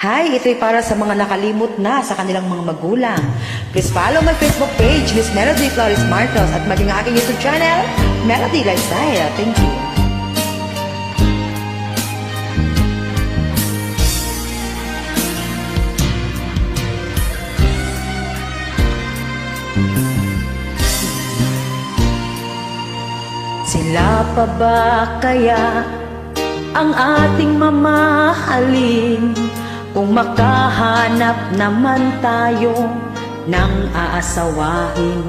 Hi, ito'y para sa mga nakalimot na sa kanilang mga magulang. Please follow my Facebook page, Miss Melody Flores Martos, at maging aking YouTube channel, Melody Lifestyle. Thank you. Sila pa ba kaya ang ating mamahalin kung makahanap naman tayo ng aasawahin?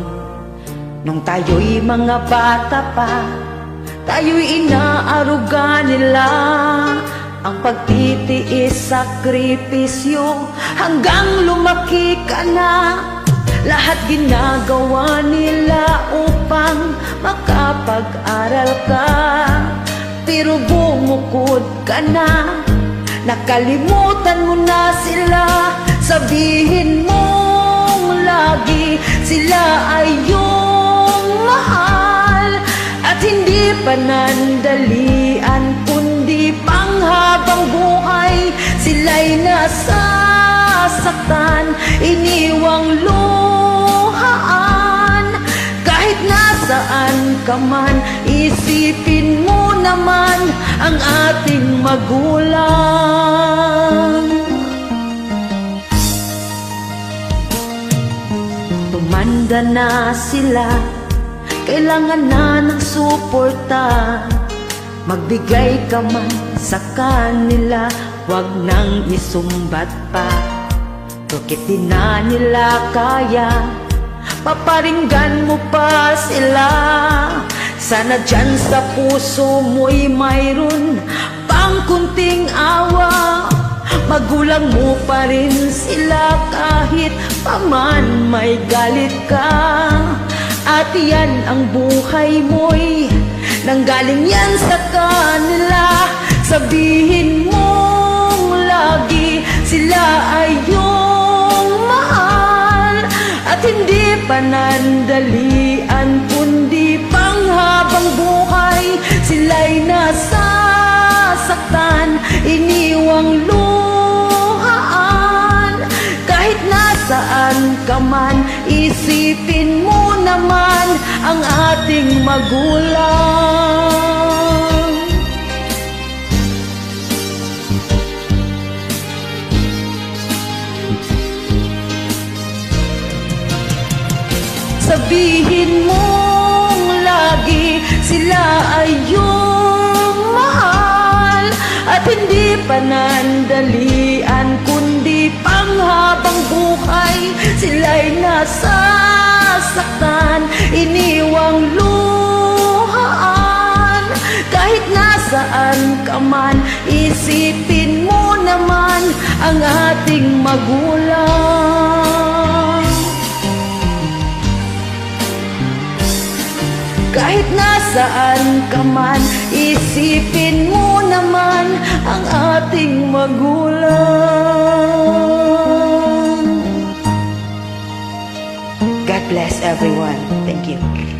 Nung tayo'y mga bata pa, tayo'y inaaruga nila ang pagtitiis, sakripisyo hanggang lumaki ka na. Lahat ginagawa nila upang makapag-aral ka Pero bumukod ka na Nakalimutan mo na sila. Sabihin mong lagi Sila ay iyong mahal. At hindi panandalian Kundi panghabang buhay Sila'y nasasaktan. Iniwang luhaan ka man Isipin mo naman Ang ating magulang. Tumanda na sila Kailangan na ng suporta. Magbigay ka man sa kanila Huwag nang isumbat pa. Bakit na nila kaya Paparinggan mo pa Sana dyan sa puso mo'y mayroon Pang kunting awa. Magulang mo pa rin sila kahit paman may galit ka. At yan ang buhay mo'y nanggaling yan sa kanila. Sabihin mong lagi sila ay iyong mahal. At hindi panandalian Sila'y nasasaktan, iniwang luhaan. Kahit nasaan ka man, isipin mo naman ang ating magulang. Sabihin mong lagi sila ay At hindi panandalian kundi panghabang buhay. Sila'y nasasaktan, iniwang luhaan. Kahit nasaan ka man, isipin mo naman ang ating magulang Kahit nasaan ka man, isipin mo naman ang ating magulang. God bless everyone. Thank you.